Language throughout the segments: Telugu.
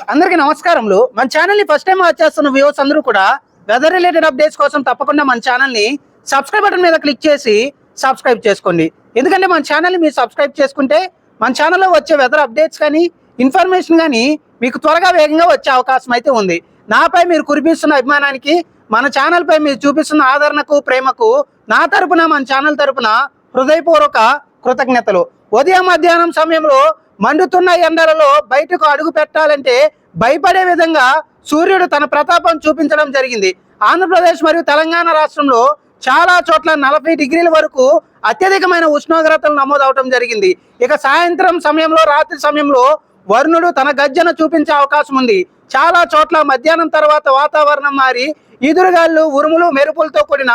అందరికీ నమస్కారములు. మన ఛానల్ని ఫస్ట్ టైం వాచ్ చేస్తున్న వ్యూవర్స్ అందరూ కూడా వెదర్ రిలేటెడ్ అప్డేట్స్ కోసం తప్పకుండా మన ఛానల్ని సబ్స్క్రైబ్ బటన్ మీద క్లిక్ చేసి సబ్స్క్రైబ్ చేసుకోండి. ఎందుకంటే మన ఛానల్ని మీరు సబ్స్క్రైబ్ చేసుకుంటే మన ఛానల్లో వచ్చే వెదర్ అప్డేట్స్ కానీ ఇన్ఫర్మేషన్ కానీ మీకు త్వరగా వేగంగా వచ్చే అవకాశం అయితే ఉంది. నాపై మీరు కురిపిస్తున్న అభిమానానికి మన ఛానల్పై మీరు చూపిస్తున్న ఆదరణకు ప్రేమకు నా తరపున మన ఛానల్ తరపున హృదయపూర్వక కృతజ్ఞతలు. ఉదయం మధ్యాహ్నం సమయంలో మండుతున్న ఎండలలో బయటకు అడుగు పెట్టాలంటే భయపడే విధంగా సూర్యుడు తన ప్రతాపం చూపించడం జరిగింది. ఆంధ్రప్రదేశ్ మరియు తెలంగాణ రాష్ట్రంలో చాలా చోట్ల నలభై డిగ్రీల వరకు అత్యధికమైన ఉష్ణోగ్రతలు నమోదవటం జరిగింది. ఇక సాయంత్రం సమయంలో రాత్రి సమయంలో వరుణుడు తన గర్జన చూపించే అవకాశం ఉంది. చాలా చోట్ల మధ్యాహ్నం తర్వాత వాతావరణం మారి ఈదురుగాళ్ళు ఉరుములు మెరుపులతో కూడిన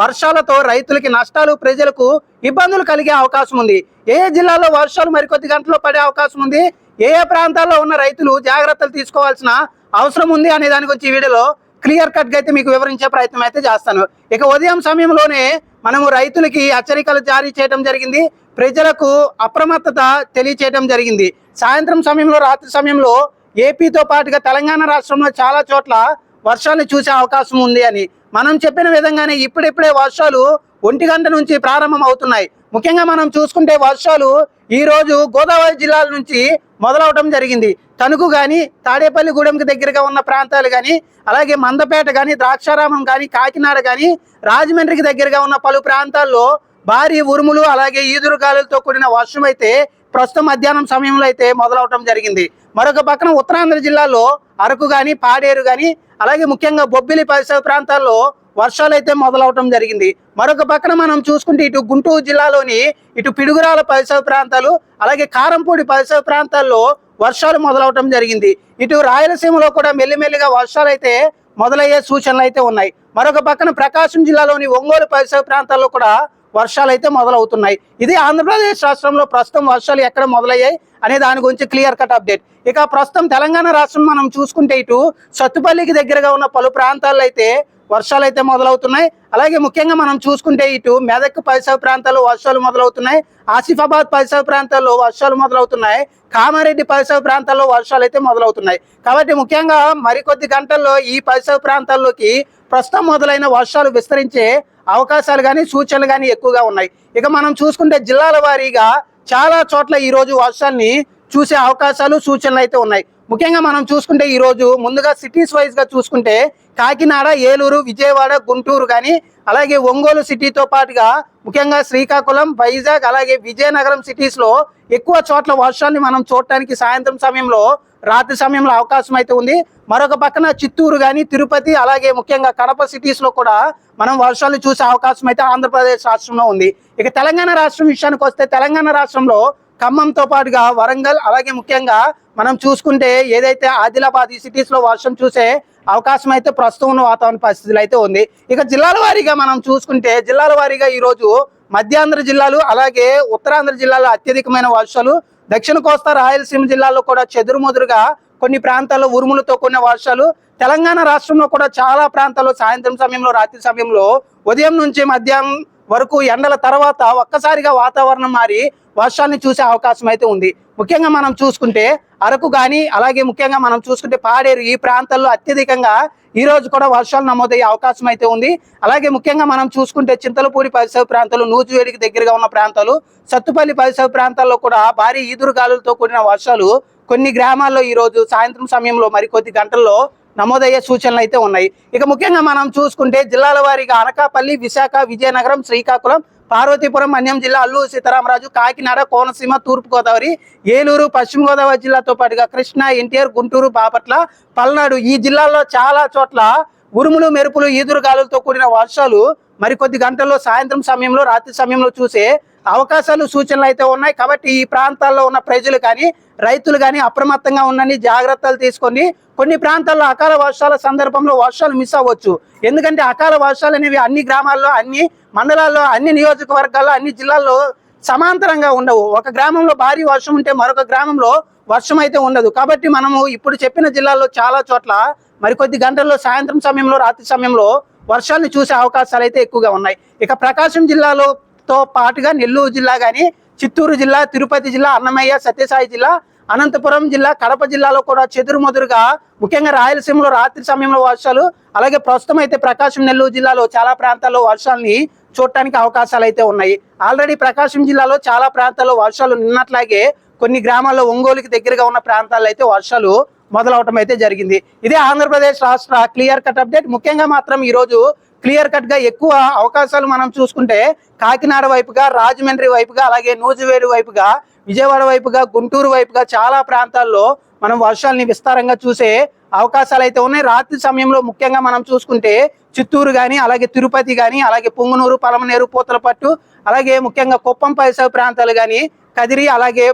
వర్షాలతో రైతులకి నష్టాలు ప్రజలకు ఇబ్బందులు కలిగే అవకాశం ఉంది. ఏ జిల్లాలో వర్షాలు మరికొద్ది గంటల్లో పడే అవకాశం ఉంది? ఏ ఏ ప్రాంతాల్లో ఉన్న రైతులు జాగ్రత్తలు తీసుకోవాల్సిన అవసరం ఉంది అనే దాని గురించి ఈ వీడియోలో క్లియర్ కట్గా అయితే మీకు వివరించే ప్రయత్నం అయితే చేస్తాను. ఇక ఉదయం సమయంలోనే మనము రైతులకి హెచ్చరికలు జారీ చేయడం జరిగింది. ప్రజలకు అప్రమత్తత తెలియచేయడం జరిగింది. సాయంత్రం సమయంలో రాత్రి సమయంలో ఏపీతో పాటుగా తెలంగాణ రాష్ట్రంలో చాలా చోట్ల వర్షాన్ని చూసే అవకాశం ఉంది అని. మనం చెప్పిన విధంగానే ఇప్పుడిప్పుడే వర్షాలు ఒంటి గంట నుంచి ప్రారంభం అవుతున్నాయి. ముఖ్యంగా మనం చూసుకుంటే వర్షాలు ఈరోజు గోదావరి జిల్లాల నుంచి మొదలవడం జరిగింది. తణుకు కానీ తాడేపల్లిగూడెంకి దగ్గరగా ఉన్న ప్రాంతాలు కానీ అలాగే మందపేట కానీ ద్రాక్షారామం కానీ కాకినాడ కానీ రాజమండ్రికి దగ్గరగా ఉన్న పలు ప్రాంతాల్లో భారీ ఉరుములు అలాగే ఈదురుగాలులతో కూడిన వర్షం అయితే ప్రస్తుతం మధ్యాహ్నం సమయంలో అయితే మొదలవటం జరిగింది. మరొక పక్కన ఉత్తరాంధ్ర జిల్లాలో అరకు కానీ పాడేరు కానీ అలాగే ముఖ్యంగా బొబ్బిలి పరిసర ప్రాంతాల్లో వర్షాలు అయితే మొదలవటం జరిగింది. మరొక పక్కన మనం చూసుకుంటే ఇటు గుంటూరు జిల్లాలోని ఇటు పిడుగురాల పరిసర ప్రాంతాలు అలాగే కారంపూడి పరిసర ప్రాంతాల్లో వర్షాలు మొదలవటం జరిగింది. ఇటు రాయలసీమలో కూడా మెల్లిమెల్లిగా వర్షాలు అయితే మొదలయ్యే సూచనలు అయితే ఉన్నాయి. మరొక పక్కన ప్రకాశం జిల్లాలోని ఒంగోలు పరిసర ప్రాంతాల్లో కూడా వర్షాలు అయితే మొదలవుతున్నాయి. ఇది ఆంధ్రప్రదేశ్ రాష్ట్రంలో ప్రస్తుతం వర్షాలు ఎక్కడ మొదలయ్యాయి అనే దాని గురించి క్లియర్ కట్ అప్డేట్. ఇక ప్రస్తుతం తెలంగాణ రాష్ట్రం మనం చూసుకుంటే ఇటు సత్తుపల్లికి దగ్గరగా ఉన్న పలు ప్రాంతాల్లో అయితే వర్షాలు అయితే మొదలవుతున్నాయి. అలాగే ముఖ్యంగా మనం చూసుకుంటే ఇటు మెదక్ పరిసర ప్రాంతాల్లో వర్షాలు మొదలవుతున్నాయి. ఆసిఫాబాద్ పరిసర ప్రాంతాల్లో వర్షాలు మొదలవుతున్నాయి. కామారెడ్డి పరిసర ప్రాంతాల్లో వర్షాలు అయితే మొదలవుతున్నాయి. కాబట్టి ముఖ్యంగా మరికొద్ది గంటల్లో ఈ పరిసర ప్రాంతాల్లోకి ప్రస్తుతం మొదలైన వర్షాలు విస్తరించే అవకాశాలు కానీ సూచనలు కానీ ఎక్కువగా ఉన్నాయి. ఇక మనం చూసుకుంటే జిల్లాల వారీగా చాలా చోట్ల ఈరోజు రోజు వర్షాల్ని చూసే అవకాశాలు సూచనలు అయితే ఉన్నాయి. ముఖ్యంగా మనం చూసుకుంటే ఈరోజు ముందుగా సిటీస్ వైజ్గా చూసుకుంటే కాకినాడ ఏలూరు విజయవాడ గుంటూరు కానీ అలాగే ఒంగోలు సిటీతో పాటుగా ముఖ్యంగా శ్రీకాకుళం వైజాగ్ అలాగే విజయనగరం సిటీస్లో ఎక్కువ చోట్ల వర్షాన్ని మనం చూడటానికి సాయంత్రం సమయంలో రాత్రి సమయంలో అవకాశం అయితే ఉంది. మరొక పక్కన చిత్తూరు కానీ తిరుపతి అలాగే ముఖ్యంగా కడప సిటీస్లో కూడా మనం వర్షాలు చూసే అవకాశం అయితే ఆంధ్రప్రదేశ్ రాష్ట్రంలో ఉంది. ఇక తెలంగాణ రాష్ట్రం విషయానికి వస్తే తెలంగాణ రాష్ట్రంలో ఖమ్మంతో పాటుగా వరంగల్ అలాగే ముఖ్యంగా మనం చూసుకుంటే ఏదైతే ఆదిలాబాద్ ఈ సిటీస్లో వర్షం చూసే అవకాశం అయితే ప్రస్తుతం ఉన్న వాతావరణ పరిస్థితులు అయితే ఉంది. ఇక జిల్లాల వారీగా మనం చూసుకుంటే జిల్లాల వారీగా ఈరోజు మధ్యాంధ్ర జిల్లాలు అలాగే ఉత్తరాంధ్ర జిల్లాలో అత్యధికమైన వర్షాలు దక్షిణ కోస్తా రాయలసీమ జిల్లాలో కూడా చెదురుమదురుగా కొన్ని ప్రాంతాల్లో ఉరుములతో కొన్ని వర్షాలు. తెలంగాణ రాష్ట్రంలో కూడా చాలా ప్రాంతాల్లో సాయంత్రం సమయంలో రాత్రి సమయంలో ఉదయం నుంచి మధ్యాహ్నం వరకు ఎండల తర్వాత ఒక్కసారిగా వాతావరణం మారి వర్షాన్ని చూసే అవకాశం అయితే ఉంది. ముఖ్యంగా మనం చూసుకుంటే అరకు కానీ అలాగే ముఖ్యంగా మనం చూసుకుంటే పాడేరు ఈ ప్రాంతాల్లో అత్యధికంగా ఈ రోజు కూడా వర్షాలు నమోదయ్యే అవకాశం అయితే ఉంది. అలాగే ముఖ్యంగా మనం చూసుకుంటే చింతలపూడి పరిసర ప్రాంతాలు నూజివేడికి దగ్గరగా ఉన్న ప్రాంతాలు సత్తుపల్లి పరిసర ప్రాంతాల్లో కూడా భారీ ఈదురుగాలులతో కూడిన వర్షాలు కొన్ని గ్రామాల్లో ఈ రోజు సాయంత్రం సమయంలో మరికొద్ది గంటల్లో నమోదయ్యే సూచనలు అయితే ఉన్నాయి. ఇక ముఖ్యంగా మనం చూసుకుంటే జిల్లాల వారీగా అనకాపల్లి విశాఖ విజయనగరం శ్రీకాకుళం పార్వతీపురం మన్యం జిల్లా అల్లూరు సీతారామరాజు కాకినాడ కోనసీమ తూర్పుగోదావరి ఏలూరు పశ్చిమ గోదావరి జిల్లాతో పాటుగా కృష్ణా ఎన్టీఆర్ గుంటూరు బాపట్ల పల్నాడు ఈ జిల్లాల్లో చాలా చోట్ల ఉరుములు మెరుపులు ఈదురు గాలులతో కూడిన వర్షాలు మరికొద్ది గంటల్లో సాయంత్రం సమయంలో రాత్రి సమయంలో చూసే అవకాశాలు సూచనలు అయితే ఉన్నాయి. కాబట్టి ఈ ప్రాంతాల్లో ఉన్న ప్రజలు కానీ రైతులు కానీ అప్రమత్తంగా ఉండని జాగ్రత్తలు తీసుకొని కొన్ని ప్రాంతాల్లో అకాల వర్షాల సందర్భంలో వర్షాలు మిస్ అవ్వచ్చు. ఎందుకంటే అకాల వర్షాలు అనేవి అన్ని గ్రామాల్లో అన్ని మండలాల్లో అన్ని నియోజకవర్గాల్లో అన్ని జిల్లాల్లో సమాంతరంగా ఉండవు. ఒక గ్రామంలో భారీ వర్షం ఉంటే మరొక గ్రామంలో వర్షం అయితే ఉండదు. కాబట్టి మనము ఇప్పుడు చెప్పిన జిల్లాల్లో చాలా చోట్ల మరికొద్ది గంటల్లో సాయంత్రం సమయంలో రాత్రి సమయంలో వర్షాన్ని చూసే అవకాశాలు అయితే ఎక్కువగా ఉన్నాయి. ఇక ప్రకాశం జిల్లాలోతో పాటుగా నెల్లూరు జిల్లా కానీ చిత్తూరు జిల్లా తిరుపతి జిల్లా అన్నమయ్య సత్యసాయి జిల్లా అనంతపురం జిల్లా కడప జిల్లాలో కూడా చెదురుమదురుగా ముఖ్యంగా రాయలసీమలో రాత్రి సమయంలో వర్షాలు అలాగే ప్రస్తుతం అయితే ప్రకాశం నెల్లూరు జిల్లాలో చాలా ప్రాంతాల్లో వర్షాలని చూడటానికి అవకాశాలు అయితే ఉన్నాయి. ఆల్రెడీ ప్రకాశం జిల్లాలో చాలా ప్రాంతాల్లో వర్షాలు నిన్నట్లాగే కొన్ని గ్రామాల్లో ఒంగోలుకి దగ్గరగా ఉన్న ప్రాంతాల్లో అయితే వర్షాలు మొదలవటం అయితే జరిగింది. ఇదే ఆంధ్రప్రదేశ్ రాష్ట్ర క్లియర్ కట్ అప్డేట్. ముఖ్యంగా మాత్రం ఈరోజు క్లియర్ కట్గా ఎక్కువ అవకాశాలు మనం చూసుకుంటే కాకినాడ వైపుగా రాజమండ్రి వైపుగా అలాగే నూజివేడు వైపుగా విజయవాడ వైపుగా గుంటూరు వైపుగా చాలా ప్రాంతాల్లో మనం వర్షాలని విస్తారంగా చూసే అవకాశాలు అయితే ఉన్నాయి. రాత్రి సమయంలో ముఖ్యంగా మనం చూసుకుంటే చిత్తూరు కానీ అలాగే తిరుపతి కానీ అలాగే పొంగునూరు పలమనేరు పూతలపట్టు అలాగే ముఖ్యంగా కుప్పం పరిసర ప్రాంతాలు కానీ కదిరి అలాగే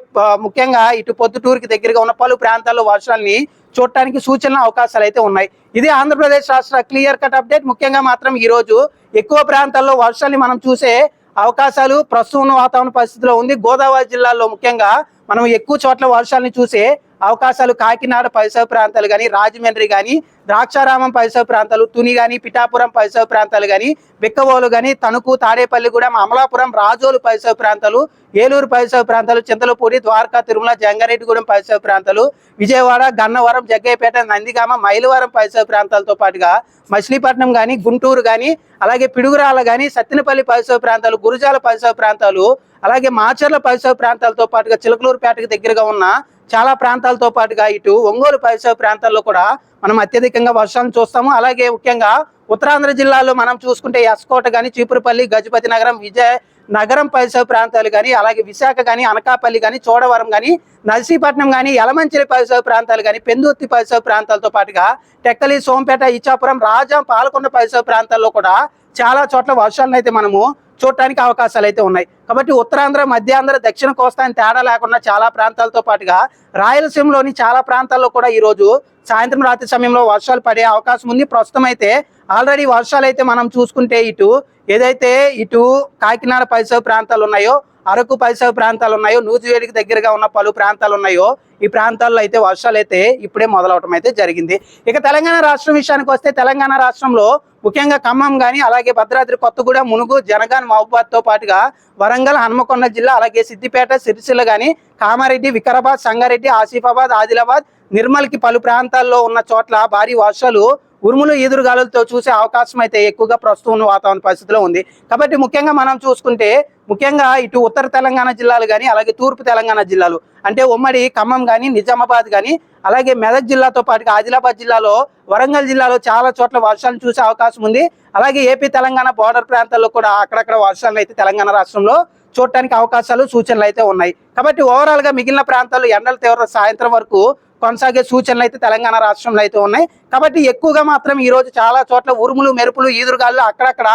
ముఖ్యంగా ఇటు పొద్దుటూరుకి దగ్గరగా ఉన్న పలు ప్రాంతాల్లో వర్షాలని చూడటానికి సూచనల అవకాశాలు అయితే ఉన్నాయి. ఇది ఆంధ్రప్రదేశ్ రాష్ట్ర క్లియర్ కట్ అప్డేట్. ముఖ్యంగా మాత్రం ఈరోజు ఎక్కువ ప్రాంతాల్లో వర్షాన్ని మనం చూసే అవకాశాలు ప్రస్తుతం ఉన్న వాతావరణ పరిస్థితిలో ఉంది. గోదావరి జిల్లాలో ముఖ్యంగా మనం ఎక్కువ చోట్ల వర్షాలని చూసే అవకాశాలు కాకినాడ పరిసర ప్రాంతాలు కానీ రాజమండ్రి కానీ ద్రాక్షారామం పరిసర ప్రాంతాలు తుని కానీ పిఠాపురం పరిసర ప్రాంతాలు కానీ బిక్కవోలు కానీ తణుకు తాడేపల్లిగూడెం అమలాపురం రాజోలు పరిసర ప్రాంతాలు ఏలూరు పరిసర ప్రాంతాలు చింతలపూడి ద్వారకా తిరుమల జంగారెడ్డిగూడెం పరిసర ప్రాంతాలు విజయవాడ గన్నవరం జగ్గయ్యపేట నందిగామ మైలవరం పరిసర ప్రాంతాలతో పాటుగా మచిలీపట్నం కానీ గుంటూరు కానీ అలాగే పిడుగురాల కానీ సత్తినపల్లి పరిసర ప్రాంతాలు గురుజాల పరిసర ప్రాంతాలు అలాగే మాచర్ల పరిసర ప్రాంతాలతో పాటుగా చిలకలూరుపేటకు దగ్గరగా ఉన్న చాలా ప్రాంతాలతో పాటుగా ఇటు ఒంగోలు పరిసర ప్రాంతాల్లో కూడా మనం అత్యధికంగా వర్షాలను చూస్తాము. అలాగే ముఖ్యంగా ఉత్తరాంధ్ర జిల్లాలో మనం చూసుకుంటే ఎస్కోట కానీ చీపురుపల్లి గజపతి నగరం విజయ నగరం పరిసర ప్రాంతాలు కానీ అలాగే విశాఖ కానీ అనకాపల్లి కానీ చోడవరం కానీ నర్సీపట్నం కానీ యలమంచిలి పరిసర ప్రాంతాలు కానీ పెందుర్తి పరిసర ప్రాంతాలతో పాటుగా టెక్కలి సోంపేట ఇచ్చాపురం రాజం పాలకొండ పరిసర ప్రాంతాల్లో కూడా చాలా చోట్ల వర్షాలను అయితే మనము చూడటానికి అవకాశాలు అయితే ఉన్నాయి. కాబట్టి ఉత్తరాంధ్ర మధ్యాంధ్ర దక్షిణ కోస్తా అని తేడా లేకుండా చాలా ప్రాంతాలతో పాటుగా రాయలసీమలోని చాలా ప్రాంతాల్లో కూడా ఈరోజు సాయంత్రం రాత్రి సమయంలో వర్షాలు పడే అవకాశం ఉంది. ప్రస్తుతం అయితే ఆల్రెడీ వర్షాలు అయితే మనం చూసుకుంటే ఇటు ఏదైతే ఇటు కాకినాడ పరిసర ప్రాంతాలు ఉన్నాయో అరకు పరిసర ప్రాంతాలు ఉన్నాయో నూజివేడికి దగ్గరగా ఉన్న పలు ప్రాంతాలు ఉన్నాయో ఈ ప్రాంతాల్లో అయితే వర్షాలు అయితే ఇప్పుడే మొదలవటం అయితే జరిగింది. ఇక తెలంగాణ రాష్ట్రం విషయానికి వస్తే తెలంగాణ రాష్ట్రంలో ముఖ్యంగా ఖమ్మం కానీ అలాగే భద్రాద్రి కొత్తగూడెం మునుగు జనగాన్ మహబూబాద్తో పాటుగా వరంగల్ హన్మకొండ జిల్లా అలాగే సిద్దిపేట సిరిసిల్ల కానీ కామారెడ్డి వికారాబాద్ సంగారెడ్డి ఆసిఫాబాద్ ఆదిలాబాద్ నిర్మల్కి పలు ప్రాంతాల్లో ఉన్న చోట్ల భారీ వర్షాలు ఉరుములు ఈదురుగాలులతో చూసే అవకాశం అయితే ఎక్కువగా ప్రస్తుతం ఉన్న వాతావరణ పరిస్థితిలో ఉంది. కాబట్టి ముఖ్యంగా మనం చూసుకుంటే ముఖ్యంగా ఇటు ఉత్తర తెలంగాణ జిల్లాలు కానీ అలాగే తూర్పు తెలంగాణ జిల్లాలు అంటే ఉమ్మడి ఖమ్మం కానీ నిజామాబాద్ కానీ అలాగే మెదక్ జిల్లాతో పాటుగా ఆదిలాబాద్ జిల్లాలో వరంగల్ జిల్లాలో చాలా చోట్ల వర్షాలు చూసే అవకాశం ఉంది. అలాగే ఏపీ తెలంగాణ బార్డర్ ప్రాంతాల్లో కూడా అక్కడక్కడ వర్షాలు అయితే తెలంగాణ రాష్ట్రంలో చూడటానికి అవకాశాలు సూచనలు అయితే ఉన్నాయి. కాబట్టి ఓవరాల్గా మిగిలిన ప్రాంతాల్లో ఎండల తీవ్రత సాయంత్రం వరకు కొనసాగే సూచనలు అయితే తెలంగాణ రాష్ట్రంలో అయితే ఉన్నాయి. కాబట్టి ఎక్కువగా మాత్రం ఈరోజు చాలా చోట్ల ఉరుములు మెరుపులు ఈదురుగాలు అక్కడక్కడ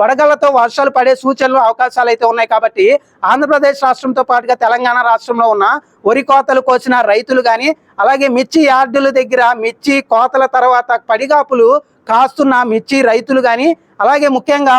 వడగళ్ళతో వర్షాలు పడే సూచనలు అవకాశాలు అయితే ఉన్నాయి. కాబట్టి ఆంధ్రప్రదేశ్ రాష్ట్రంతో పాటుగా తెలంగాణ రాష్ట్రంలో ఉన్న వరి కోతలు కోసిన రైతులు కానీ అలాగే మిర్చి యార్డుల దగ్గర మిర్చి కోతల తర్వాత పడిగాపులు కాస్తున్న మిర్చి రైతులు కానీ అలాగే ముఖ్యంగా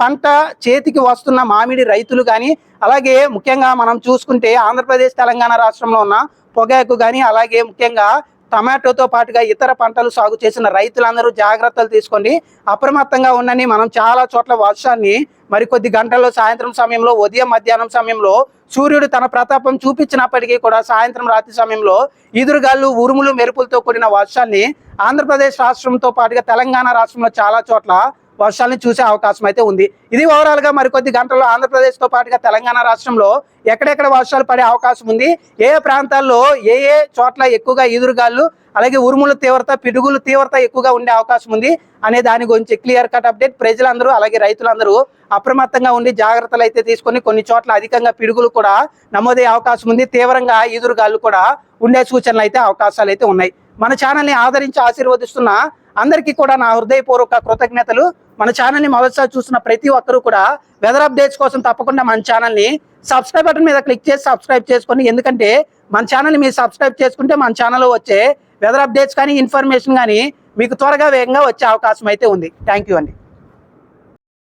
పంట చేతికి వస్తున్న మామిడి రైతులు కానీ అలాగే ముఖ్యంగా మనం చూసుకుంటే ఆంధ్రప్రదేశ్ తెలంగాణ రాష్ట్రంలో ఉన్న పొగాకు కానీ అలాగే ముఖ్యంగా టమాటోతో పాటుగా ఇతర పంటలు సాగు చేసిన రైతులందరూ జాగ్రత్తలు తీసుకోండి. అప్రమత్తంగా ఉండని మనం చాలా చోట్ల వర్షాన్ని మరికొద్ది గంటల్లో సాయంత్రం సమయంలో ఉదయం మధ్యాహ్నం సమయంలో సూర్యుడు తన ప్రతాపం చూపించినప్పటికీ కూడా సాయంత్రం రాత్రి సమయంలో ఈదురుగాళ్ళు ఉరుములు మెరుపులతో కూడిన వర్షాన్ని ఆంధ్రప్రదేశ్ రాష్ట్రంతో పాటుగా తెలంగాణ రాష్ట్రంలో చాలా చోట్ల వర్షాలను చూసే అవకాశం అయితే ఉంది. ఇది ఓవరాల్గా మరికొద్ది గంటల్లో ఆంధ్రప్రదేశ్తో పాటుగా తెలంగాణ రాష్ట్రంలో ఎక్కడెక్కడ వర్షాలు పడే అవకాశం ఉంది. ఏ ఏ ప్రాంతాల్లో ఏ ఏ చోట్ల ఎక్కువగా ఈదురుగాళ్ళు అలాగే ఉరుముల తీవ్రత పిడుగుల తీవ్రత ఎక్కువగా ఉండే అవకాశం ఉంది అనే దాని గురించి క్లియర్ కట్ అప్డేట్ ప్రజలందరూ అలాగే రైతులందరూ అప్రమత్తంగా ఉండి జాగ్రత్తలు అయితే తీసుకొని కొన్ని చోట్ల అధికంగా పిడుగులు కూడా నమోదయ్యే అవకాశం ఉంది. తీవ్రంగా ఈదురుగాళ్ళు కూడా ఉండే సూచనలు అయితే అవకాశాలు అయితే ఉన్నాయి. మన ఛానల్ని ఆదరించి ఆశీర్వదిస్తున్న అందరికీ కూడా నా హృదయపూర్వక కృతజ్ఞతలు. మన ఛానల్ని మొదటిసారి చూస్తున్న ప్రతి ఒక్కరూ కూడా వెదర్ అప్డేట్స్ కోసం తప్పకుండా మన ఛానల్ని సబ్స్క్రైబ్ బటన్ మీద క్లిక్ చేసి సబ్స్క్రైబ్ చేసుకోండి ఎందుకంటే మన ఛానల్ని మీరు సబ్స్క్రైబ్ చేసుకుంటే మన ఛానల్లో వచ్చే వెదర్ అప్డేట్స్ కానీ ఇన్ఫర్మేషన్ కానీ మీకు త్వరగా వేగంగా వచ్చే అవకాశం అయితే ఉంది. థ్యాంక్ యూ అండి.